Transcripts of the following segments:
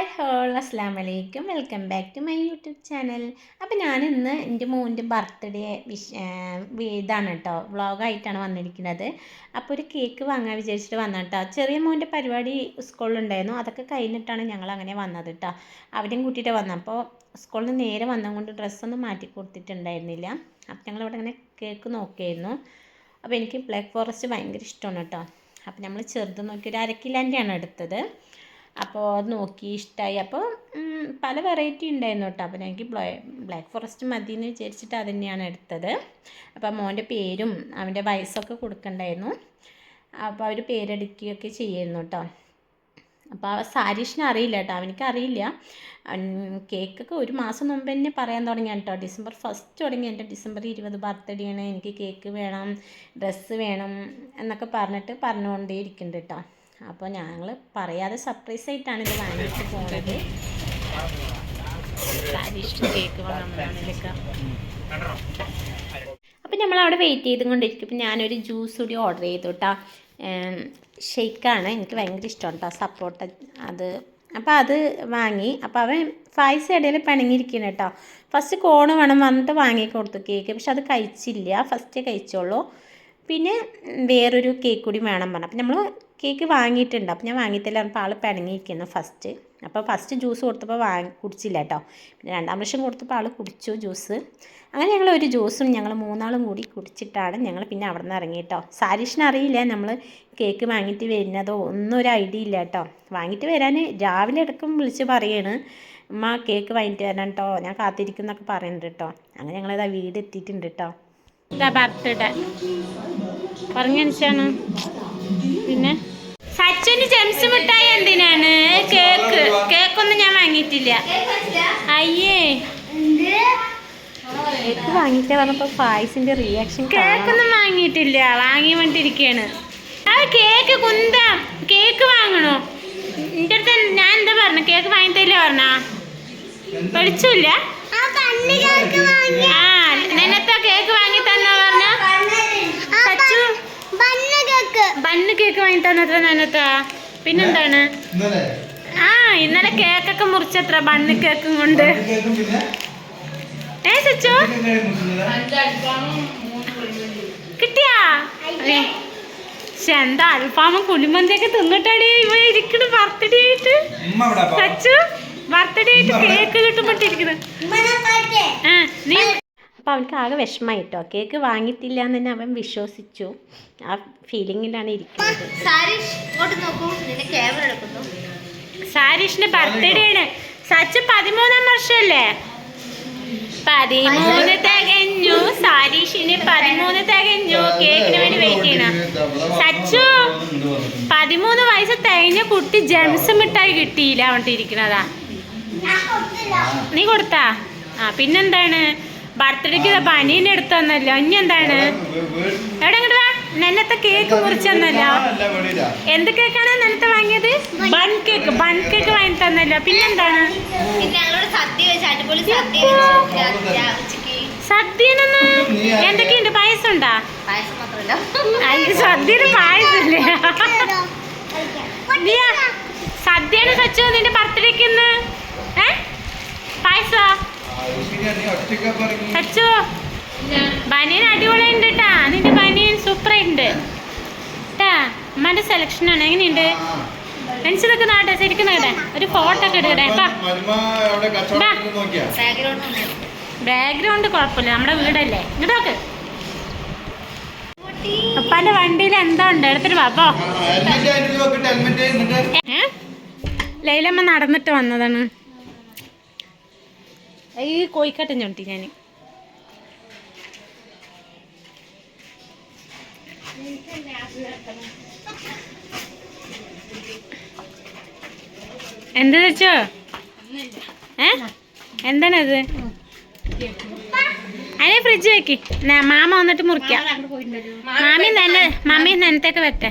Hi ഹോൾ അസ്സാം വലൈക്കും welcome back to my YouTube channel. അപ്പോൾ ഞാൻ ഇന്ന് എന്റെ മോന്റെ ബർത്ത്ഡേ വിഷ് ഇതാണ് കേട്ടോ വ്ളോഗായിട്ടാണ് വന്നിരിക്കുന്നത്. അപ്പോൾ ഒരു കേക്ക് വാങ്ങാൻ വിചാരിച്ചിട്ട് വന്ന കേട്ടോ ചെറിയ മോന്റെ പരിപാടി സ്കൂളിലുണ്ടായിരുന്നു. അതൊക്കെ കഴിഞ്ഞിട്ടാണ് ഞങ്ങൾ അങ്ങനെ വന്നത് കേട്ടോ അവരെയും കൂട്ടിയിട്ട് വന്നത്. അപ്പോൾ സ്കൂളിൽ നിന്ന് നേരെ വന്നതുകൊണ്ട് ഡ്രസ്സൊന്നും മാറ്റി കൊടുത്തിട്ടുണ്ടായിരുന്നില്ല. അപ്പോൾ ഞങ്ങളിവിടെ അങ്ങനെ കേക്ക് നോക്കിയായിരുന്നു. അപ്പോൾ എനിക്ക് ബ്ലാക്ക് ഫോറസ്റ്റ് ഭയങ്കര ഇഷ്ടമാണ് കേട്ടോ അപ്പോൾ നമ്മൾ ചെറുത് നോക്കി ഒരു അരക്കില്ലാന്റെയാണ് എടുത്തത്. അപ്പോൾ അത് നോക്കി ഇഷ്ടമായി അപ്പോൾ പല വെറൈറ്റി ഉണ്ടായിരുന്നു കേട്ടോ. അപ്പോൾ എനിക്ക് ബ്ലാക്ക് ഫോറസ്റ്റ് മതി എന്ന് വിചാരിച്ചിട്ട് അത് തന്നെയാണ് എടുത്തത്. അപ്പോൾ മോന്റെ പേരും അവന്റെ വയസ്സൊക്കെ കൊടുക്കണ്ടായിരുന്നു. അപ്പോൾ അവർ പേരെടുക്കുകയൊക്കെ ചെയ്യുന്നു കേട്ടോ. അപ്പോൾ സാരീഷിന് അറിയില്ല കേട്ടോ. അവനിക്ക് അറിയില്ല. കേക്കൊക്കെ ഒരു മാസം മുമ്പ് തന്നെ പറയാൻ തുടങ്ങിയ കേട്ടോ. ഡിസംബർ ഫസ്റ്റ് തുടങ്ങി. എന്റെ ഡിസംബർ ഇരുപത് ബർത്ത്ഡേ ആണ് എനിക്ക് കേക്ക് വേണം ഡ്രസ്സ് വേണം എന്നൊക്കെ പറഞ്ഞിട്ട് പറഞ്ഞുകൊണ്ടേ ഇരിക്കുന്നുണ്ട് കേട്ടോ. അപ്പോൾ ഞങ്ങൾ പറയാതെ സർപ്രൈസ് ആയിട്ടാണ് ഇത് വാങ്ങിച്ചു പോകുന്നത് സാരീഷിന് കേക്ക് വാങ്ങാനൊക്കെ അപ്പം നമ്മൾ അവിടെ വെയിറ്റ് ചെയ്തുകൊണ്ടിരിക്കും. ഇപ്പം ഞാനൊരു ജ്യൂസ് കൂടി ഓർഡർ ചെയ്തു കേട്ടോ ഷെയ്ക്കാണ് എനിക്ക് ഭയങ്കര ഇഷ്ടമാണ് കേട്ടോ സപ്പോർട്ട് അത്. അപ്പോൾ അത് വാങ്ങി. അപ്പോൾ അവൻ ഫൈസ് ഇടയിൽ പിണങ്ങിയിരിക്കണം കേട്ടോ ഫസ്റ്റ് കോണ് വേണം പറഞ്ഞിട്ട് വാങ്ങി കൊടുത്തു കേക്ക് പക്ഷെ അത് കഴിച്ചില്ല. ഫസ്റ്റ് കഴിച്ചോളൂ. പിന്നെ വേറൊരു കേക്ക് കൂടി വേണം പറഞ്ഞു. അപ്പം നമ്മൾ കേക്ക് വാങ്ങിയിട്ടുണ്ട്. അപ്പം ഞാൻ വാങ്ങിയിട്ടില്ല പറഞ്ഞപ്പോൾ ആൾ പിണങ്ങിയിരിക്കുന്നു ഫസ്റ്റ് അപ്പോൾ ഫസ്റ്റ് ജ്യൂസ് കൊടുത്തപ്പോൾ വാങ്ങി കുടിച്ചില്ല കേട്ടോ. പിന്നെ രണ്ടാം പ്രാവശ്യം കൊടുത്തപ്പോൾ ആൾ കുടിച്ചു ജ്യൂസ് അങ്ങനെ ഞങ്ങൾ ഒരു ജ്യൂസും ഞങ്ങൾ മൂന്നാളും കൂടി കുടിച്ചിട്ടാണ് ഞങ്ങൾ പിന്നെ അവിടെ നിന്ന് ഇറങ്ങി കേട്ടോ. സാരീഷിന് അറിയില്ല നമ്മൾ കേക്ക് വാങ്ങിയിട്ട് വരുന്നതോ ഒന്നും ഒരു ഐഡിയ ഇല്ല കേട്ടോ. വാങ്ങിയിട്ട് വരാൻ രാവിലെ ഇടക്കും വിളിച്ച് പറയാണ് ഉമ്മ കേക്ക് വാങ്ങിയിട്ട് വരണം കേട്ടോ ഞാൻ കാത്തിരിക്കുന്നൊക്കെ പറയുന്നുണ്ട് കേട്ടോ അങ്ങനെ ഞങ്ങളിതാ വീട് എത്തിയിട്ടുണ്ട് കേട്ടോ ബർത്ത്ഡേ പറഞ്ഞാണ് പിന്നെ? സച്ചിന് ജെംസ് മിഠായി എന്തിനാണ്? കേക്ക്. കേക്കൊന്നും ഞാൻ വാങ്ങിയിട്ടില്ല. അയ്യേ. കേക്ക് വാങ്ങിക്കാൻ പറഞ്ഞപ്പോൾ ഫായ്സിന്റെ റിയാക്ഷൻ കേക്കൊന്നും വാങ്ങിയിട്ടില്ല. വാങ്ങി വേണ്ടിയിരിക്കുകയാണ് ആ കേക്ക് കുന്താം. കേക്ക് വാങ്ങണോ? എന്റെ അടുത്ത് ഞാൻ എന്താ പറഞ്ഞു? കേക്ക് വാങ്ങിത്തരില്ല പറഞ്ഞ? പഠിച്ചില്ല? ആ നിനത്താ കേക്ക് വാങ്ങി തന്നോ പറഞ്ഞ സച്ചു ബണ്ണ് കേക്ക് വാങ്ങി തന്നത്ര നനത്താ പിന്നെന്താണ്? ആ ഇന്നലെ കേക്കൊക്കെ മുറിച്ചത്ര? ബണ്ണ് കേക്കും കൊണ്ട്. ഏ സച്ചു? കിട്ടിയാ? പക്ഷെ എന്താ അൽഫാമും കുഴിമന്തിയൊക്കെ തിന്നിട്ടടി? ഇവ ഇരിക്കണ ബർത്ത്ഡേ ആയിട്ട്. സച്ചു ബർത്ത്ഡേ ആയിട്ട് കേക്ക് കിട്ടുമ്പോട്ടിരിക്കുന്നത് ആ നീ അപ്പോൾ അവനക്ക് ആകെ വിഷമമായി കേട്ടോ കേക്ക് വാങ്ങിയിട്ടില്ല എന്ന് തന്നെ അവൻ വിശ്വസിച്ചു. ആ ഫീലിങ്ങിലാണ് ഇരിക്കുന്നത്. സാരീഷിന് ബർത്ത്ഡേ ആണ്. സച്ച് പതിമൂന്നാം വർഷമല്ലേ പതിമൂന്ന് തികഞ്ഞു. സാരീഷിന് പതിമൂന്ന് തികഞ്ഞു. കേക്കിന് വേണ്ടി വെയിറ്റ് ചെയ്യണം. സച്ചു പതിമൂന്ന് വയസ്സ് തികഞ്ഞ കുട്ടി ജംസ് മിഠായി കിട്ടിയില്ല. അവന്റെ ഇരിക്കണതാ. നീ കൊടുത്താ? ആ പിന്നെന്താണ്? ബർത്ത്ഡേക്ക് പനീനെ എടുത്തു തന്നല്ലോ. ഇനി എന്താണ്? എവിടെ വാ. നെന്നത്തെ കേക്ക് മുറിച്ച് തന്നല്ലോ. അല്ല വെളിയിലാ. എന്ത് കേക്കാണ് നേരത്തെ വാങ്ങിയത്? ബൺ കേക്ക് ബൺ കേക്ക് വാങ്ങി തന്നല്ലോ. പിന്നെന്താണ് സദ്യനൊന്ന് എന്തൊക്കെയുണ്ട്? പായസം ഉണ്ടാ പായസം മാത്രമല്ല. സദ്യന് പായസല്ലേ? സദ്യയാണ് സച്ചു നിന്റെ ബർത്ത്ഡേക്ക് ഇന്ന്. ഏ? പായസ ഒറ്റയ്ക്കാ ബനിയൻ അടിപൊളിയുണ്ട് കേട്ടാ നിന്റെ ബനിയൻ സൂപ്പർ ഉണ്ട് കേട്ടാ സെലക്ഷൻ ആണ്. എങ്ങനെയുണ്ട്. മനസ്സിലൊക്കെ നാട്ടെ ശരിക്കും നാട്ടെ. ഒരു ഫോട്ടോ ഒക്കെ എടുക്കട്ടെ ബാക്ക്ഗ്രൗണ്ട് കുഴപ്പമില്ല. നമ്മുടെ വീടല്ലേ. ഇങ്ങോട്ട് നോക്ക്. അപ്പാന്റെ വണ്ടിയിൽ എന്താ ഉണ്ട്. എടുത്തിട്ട് ഏ? ലൈലമ്മ നടന്നിട്ട് വന്നതാണ്. ഈ കോഴിക്കട്ടൻ ചുണ്ടി ഞാൻ എന്താ വെച്ചോ ഏ? എന്താണത്? അതെ ഫ്രിഡ്ജ് വെക്ക്. മാമ വന്നിട്ട് മുറിക്കാം. മാമി തന്നെ മമ്മി നനത്തൊക്കെ വെട്ടെ.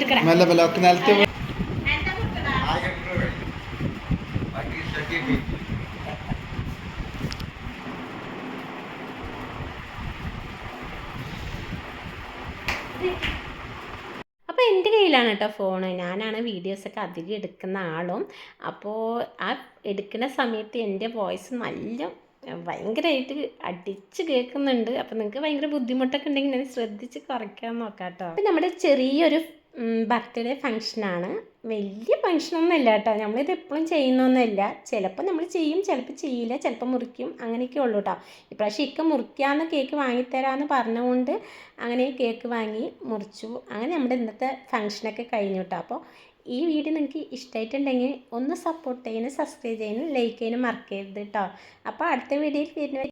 എടുക്കടാ മെല്ലെ മെല്ലെ ഒക്കെ നിലത്ത് അപ്പോൾ എന്റെ കയ്യിലാണ് കേട്ടോ ഫോണ് ഞാനാണ് വീഡിയോസൊക്കെ അധികം എടുക്കുന്ന ആളും. അപ്പോൾ ആ എടുക്കുന്ന സമയത്ത് എന്റെ വോയിസ് നല്ല ഭയങ്കരമായിട്ട് അടിച്ച് കേൾക്കുന്നുണ്ട്. അപ്പം നിങ്ങൾക്ക് ഭയങ്കര ബുദ്ധിമുട്ടൊക്കെ ഉണ്ടെങ്കിൽ ഞാൻ ശ്രദ്ധിച്ച് കുറയ്ക്കാൻ നോക്കാം കേട്ടോ അപ്പം നമ്മുടെ ചെറിയൊരു ബർത്ത്ഡേ ഫങ്ഷനാണ് വലിയ ഫങ്ഷനൊന്നും ഇല്ല കേട്ടോ നമ്മളിത് എപ്പോഴും ചെയ്യുന്നൊന്നുമില്ല ചിലപ്പോൾ നമ്മൾ ചെയ്യും ചിലപ്പോൾ ചെയ്യില്ല ചിലപ്പോൾ മുറിക്കും. അങ്ങനെയൊക്കെ ഉള്ളൂ കേട്ടോ ഇപ്രാവശ്യം ഇക്ക മുറിക്കാമെന്ന് കേക്ക് വാങ്ങിത്തരാമെന്ന് പറഞ്ഞുകൊണ്ട് അങ്ങനെ കേക്ക് വാങ്ങി മുറിച്ചു. അങ്ങനെ നമ്മുടെ ഇന്നത്തെ ഫങ്ഷനൊക്കെ കഴിഞ്ഞു കേട്ടോ അപ്പോൾ ഈ വീഡിയോ നിങ്ങൾക്ക് ഇഷ്ടമായിട്ടുണ്ടെങ്കിൽ ഒന്ന് സപ്പോർട്ട് ചെയ്യാനും സബ്സ്ക്രൈബ് ചെയ്യാനും ലൈക്ക് ചെയ്യാനും മറക്കരുത് കേട്ടോ അപ്പോൾ അടുത്ത വീഡിയോയിൽ വരുന്ന